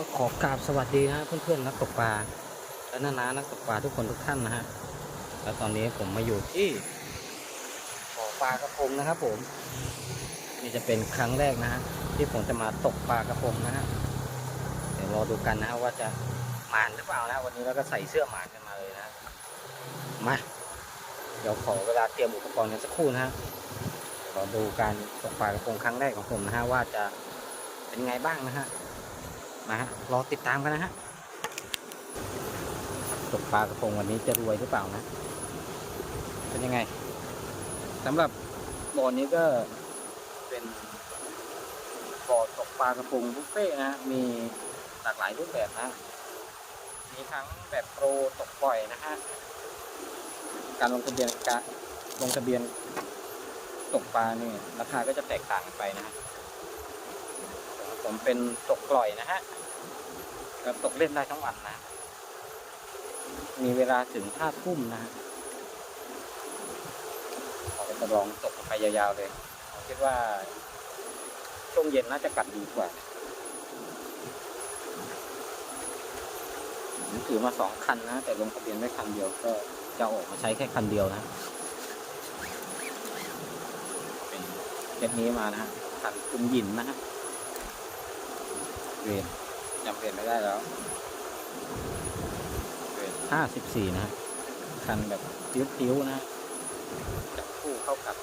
ก็ขอกราบสวัสดีนะเพื่อนๆนักตกปลาและนานานักตกปลาทุกคนทุกท่านนะฮะแล้วตอนนี้ผมมาอยู่ที่บ่อปลากระพงนะครับ ผมนี่จะเป็นครั้งแรกนะฮะที่ผมจะมาตกปลากระพงนะฮะเดี๋ยวรอดูกันนะฮะว่าจะหมานหรือเปล่านะวันนี้เราก็ใส่เสื้อหมานกันมาเลยนะมาเดี๋ยวขอเวลาเตรียมอุปกรณ์กันสักครู่นะฮะรอดูการตกปลากระพงครั้งแรกของผมนะฮะว่าจะเป็นไงบ้างนะฮะ มาฮะรอติดตามกันนะฮะตกปลากระพงวันนี้จะรวยหรือเปล่านะ เป็นยังไงสำหรับบ่อนี้ก็เป็นบ่อตกปลากระพงบุฟเฟ่นะ มีหลากหลายรูปแบบนะ มีทั้งแบบโปรตกปล่อยนะฮะการลงทะเบียนการลงทะเบียนตกปลาเนี่ยราคาก็จะแตกต่างไปนะฮะผมเป็นตกปล่อยนะฮะ ตกเล่นได้ทั้งวันนะ มีเวลาถึงห้าทุ่มนะเราจะลองตกไปยาวๆเลยผมคิดว่า ช่วงเย็นน่าจะกัดดีกว่าผมถือมาสองคันนะ แต่ลงทะเบียนได้คันเดียวก็จะออกมาใช้แค่คันเดียวนะ เป็นเซตนี้มานะฮะคันคุณยินนะฮะเวท จำเวทไม่ได้แล้วเวทห้าสิบสี่นะฮะคันแบบปิ้วๆนะฮะจับคู่เข้ากับ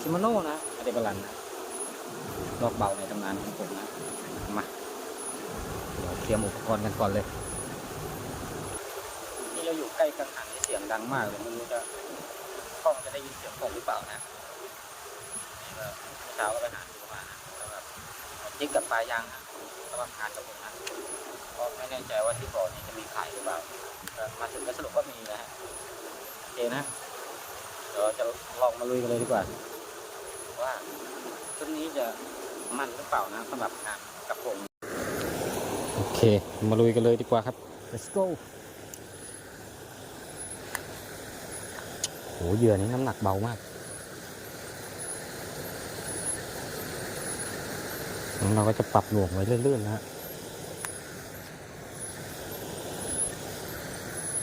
ชิมาโน่นะอเดบาลันนะรอบเบาในตำนานของผมนะ มาเดี๋ยวเตรียมอุปกรณ์กันก่อนเลยนี่เราอยู่ใกล้กังหันที่เสียงดังมากเลยไม่รู้จะกล้องจะได้ยินเสียงผมหรือเปล่านะนี่ก็เมื่อเช้าก็ไปหาดูมานะสำหรับจิกกับปลายางนะ สำหรับงานกับผมนะก็ไม่แน่ใจว่าที่บ่อนี้จะมีขายหรือเปล่าแต่มาถึงก็สรุปว่ามีนะฮะโอเคนะเดี๋ยวจะลองมาลุยกันเลยดีกว่า ว่าชุดนี้จะมันหรือเปล่านะสำหรับงานกับผมโอเค มาลุยกันเลยดีกว่าครับ let's go โหเหยื่อนี้น้ำหนักเบามาก เราก็จะปรับหน่วงไว้เรื่อยๆนะ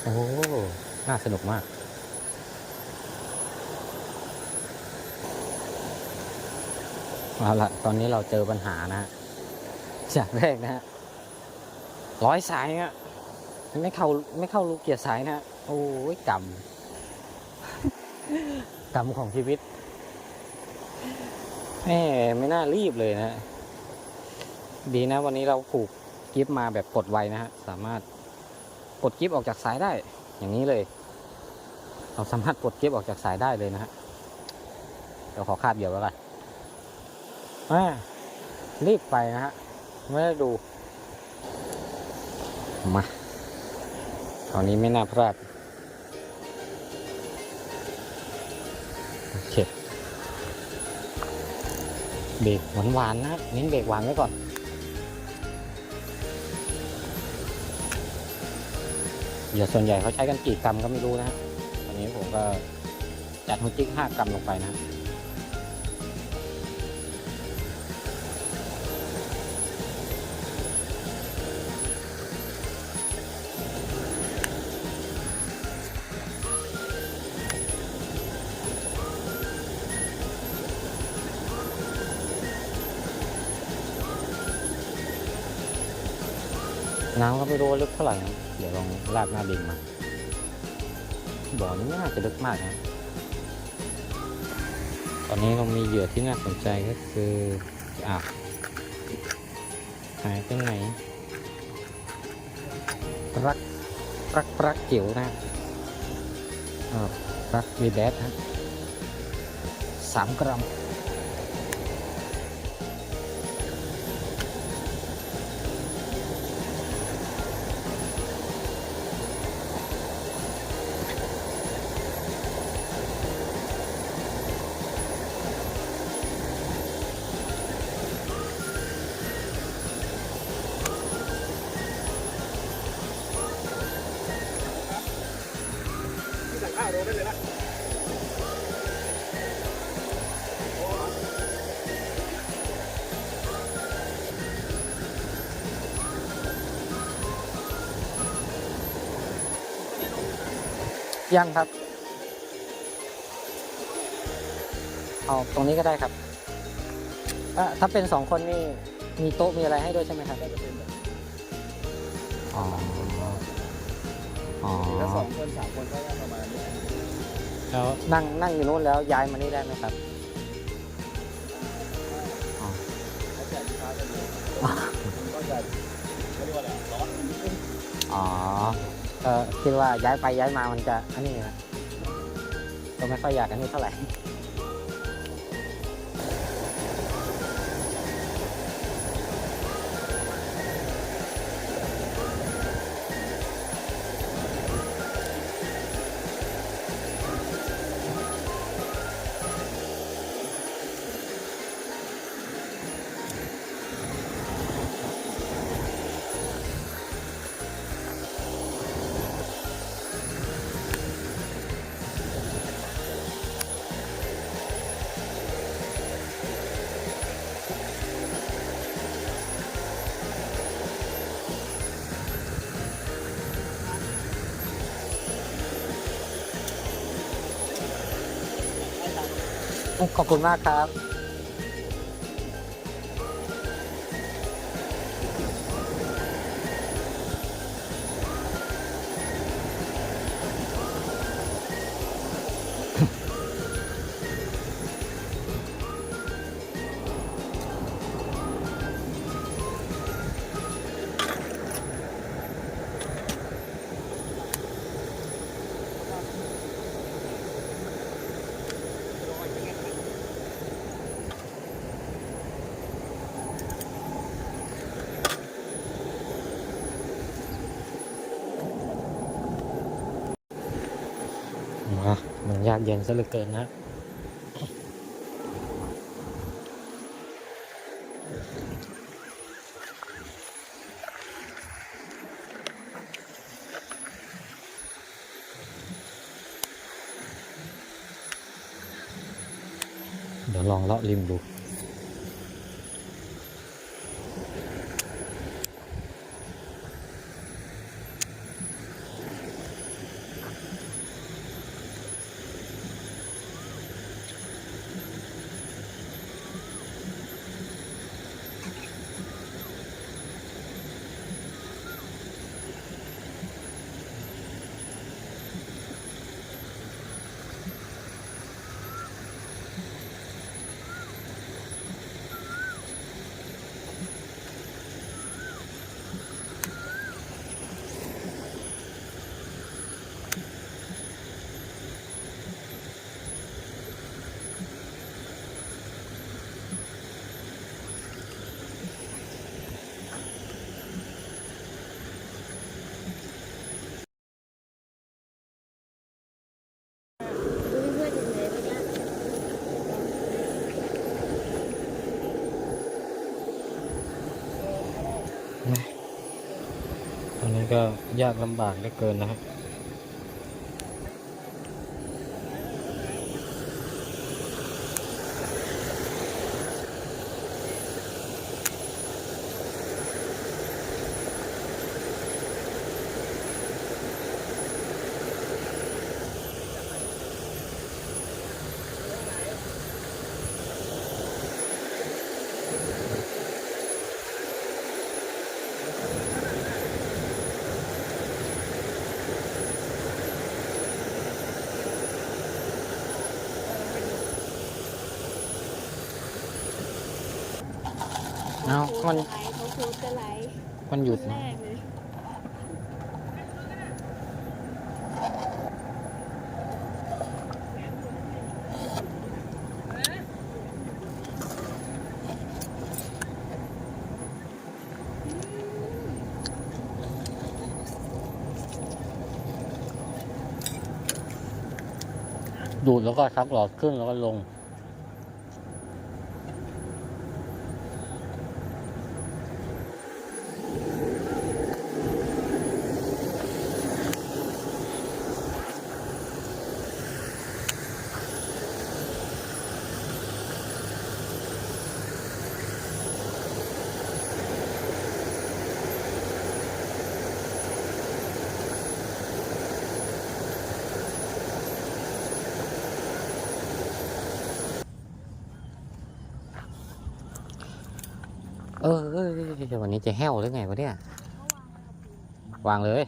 โอ้น่าสนุกมากเอาละตอนนี้เราเจอปัญหานะฮะจากแรกนะฮะร้อยสายอะไม่เข้าไม่เข้าลูกเกียร์สายนะฮะโอ้ยกรรมกรรมของชีวิตแหมไม่น่ารีบเลยนะฮะ ดีนะวันนี้เราผูกกิฟมาแบบปลดไวนะฮะ สามารถปลดกิฟออกจากสายได้ อย่างนี้เลย เราสามารถปลดกิฟออกจากสายได้เลยนะฮะเดี๋ยวขอคาบเดียวแล้วกันอ่ารีบไปนะฮะ ไม่ได้ดู มาคราวนี้ไม่น่าพลาดโอเคเบรกหวานๆนะเน้นเบรกหวานไว้ก่อน เดี๋ยวส่วนใหญ่เขาใช้กันกี่กรัมก็ไม่รู้นะฮะวันนี้ผมก็จัดหัวจิ๊กห้ากรัมลงไปนะำก็ไม่รู้ลึกเท่าไหร่นะเดี๋ยวลองลากหน้าดินมาบ่อนี้ไม่น่าจะลึกมากนะตอนนี้เรามีเหยื่อที่น่าสนใจก็คืออ่าหายไปไหนรักรักรักเกี่ยวนะรักวีแดดนะสามกรัม ยังครับ เอาตรงนี้ก็ได้ครับเอ่อถ้าเป็นสองคนนี่มีโต๊ะมีอะไรให้ด้วยใช่ไหมครับอ๋ออ๋อถ้าสองคนสามคนก็ได้ประมาณนี้แล้วนั่งนั่งอยู่นู้นแล้วย้ายมานี่ได้ไหมครับแล้วแต่ลูกค้าจะมีก็จะเขาเรียกว่าอะไรร้อ นนิดนึงอ๋อเออคิดว่าย้ายไปย้ายมามันจะอันนี้นะก็ไม่ค่อยอยากอันนี้เท่าไหร่ ขอบคุณมากครับ เย็นซะเหลือเกินนะเดี๋ยวลองเลาะริมดูดู ก็ยากลำบากเหลือเกินนะครับ เอ้ามันเขาโพสต์อะไรมันหยุดแรกเลยดูดแล้วก็ชักหลอดขึ้นแล้วก็ลง เเออเออเออวันนี้จะแห้วหรือไงวะเนี่ย วางเลย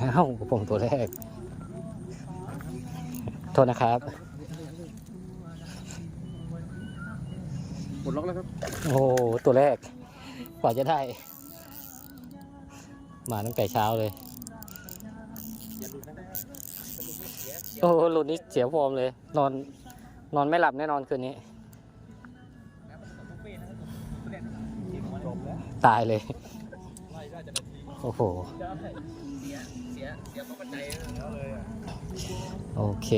โดนแล้วกระโปรงตัวแรก โทษนะครับหมดล็อกแล้วครับ โอ้โหตัวแรก กว่าจะได้ มาตั้งแต่เช้าเลยอย่าหลุดนะโอ้โหหลุดนี้เสียฟอร์มเลย นอน นอนไม่หลับแน่นอนคืนนี้จบแล้วตายเลยไล่ได้จะนาทีโอ้โห โอเค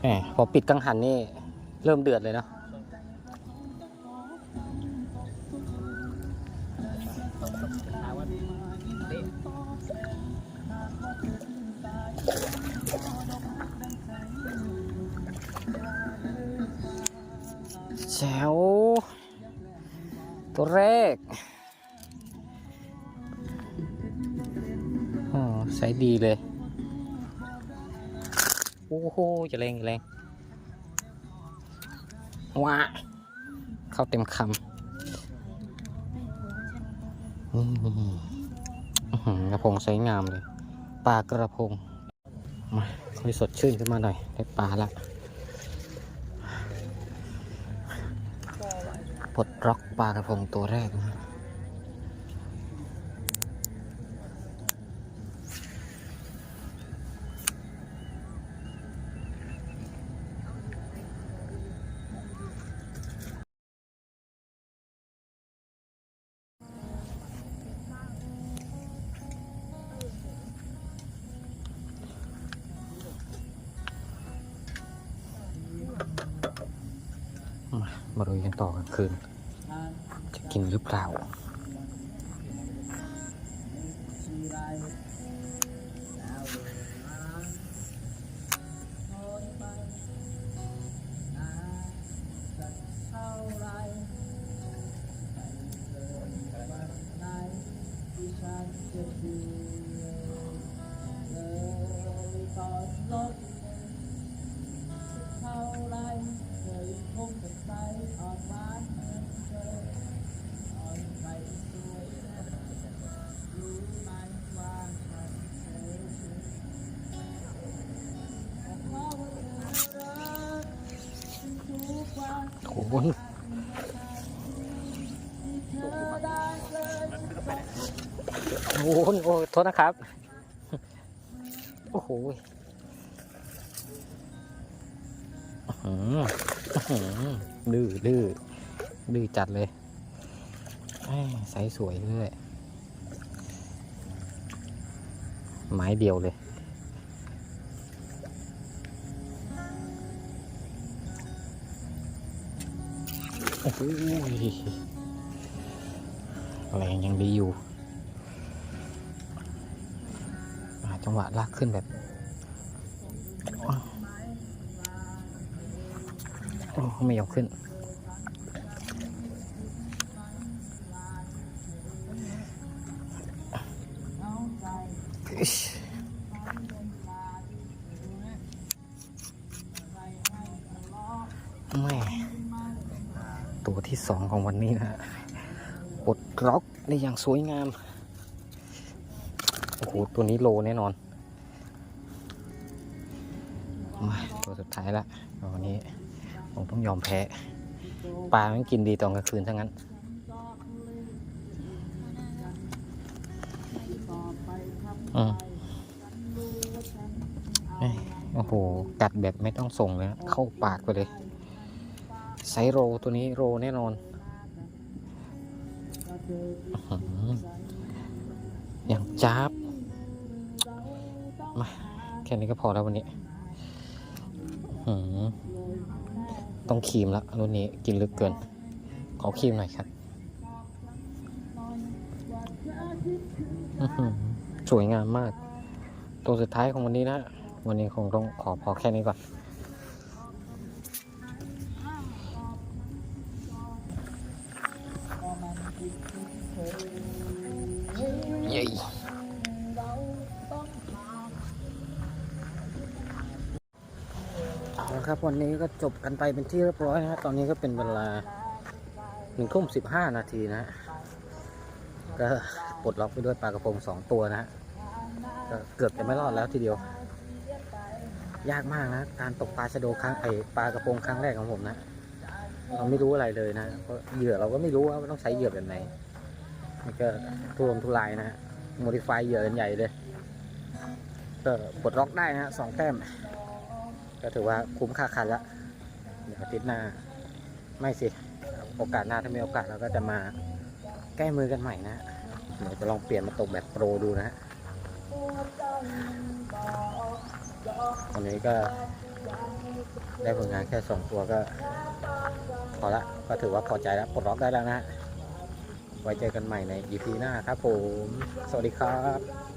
แหมพอปิดกังหันนี่ เริ่มเดือดเลยเนาะ แรงจะแรงว้าเข้าเต็มคำอืมอื้อหือกระพงสวยงามเลยปลากระพงมาค่อยสดชื่นขึ้นมาหน่อยได้ปลาละปลดล็อกปลากระพงตัวแรกนะ มาดูยกันต่อกลางคืน จะกินหรือเปล่า โอ้โหโอ้โทษนะครับ โอ้โหดื้อดื้อดื้อจัดเลยแม่ใสสวยเลยไม้เดียวเลย โอ้โหแรงยังดีอยู่ จังหวะลากขึ้นแบบโอ้ไม่ยอมขึ้นอิ๊ชแม่ ตัวที่สองของวันนี้นะฮะปลดล็อกได้อย่างสวยงาม โอ้โห ตัวนี้โลแน่นอนมาตัวสุดท้ายละวันนี้ผมต้องยอมแพ้ ปลามันกินดีตอนกลางคืนทั้งนั้น อืมโอ้โห กัดแบบไม่ต้องส่งเลยนะเข้าปากไปเลย ไซโรตัวนี้โรแน่นอนอย่างจ้าบ แค่นี้ก็พอแล้ววันนี้หือต้องครีมละรุ่นนี้กินลึกเกิน ขอครีมหน่อยครับสวยงามมาก ตัวสุดท้ายของวันนี้นะ วันนี้คงต้องขอพอแค่นี้ก่อน ครับวันนี้ก็จบกันไปเป็นที่เรียบร้อยนะตอนนี้ก็เป็นเวลาหนึ่งทุ่มสิบห้านาทีนะฮะก็ปลดล็อกไปด้วยปลากระพงสองตัวนะฮะก็เกือบจะไม่รอดแล้วทีเดียว ยากมากนะการตกปลาชะโดครั้งไอปลากระพงครั้งแรกของผมนะเราไม่รู้อะไรเลยนะเพราะเหยื่อเราก็ไม่รู้ว่าต้องใช้เหยื่อแบบไหนนี่ก็ทุรนทุรายนะฮะโมดิฟายเหยื่อกันใหญ่เลยก็ปลดล็อกได้นะฮะสองแต้ม ก็ถือว่าคุ้มค่าคันละเดี๋ยวอาทิตย์หน้าไม่สิ โอกาสหน้าถ้ามีโอกาสเราก็จะมาแก้มือกันใหม่นะเดี๋ยวจะลองเปลี่ยนมาตกแบบโปรดูนะฮะวันนี้ก็ได้ผลงานแค่สองตัวก็พอละก็ถือว่าพอใจแล้วปลดล็อกได้แล้วนะฮะไว้เจอกันใหม่ใน EP หน้าครับผม สวัสดีครับ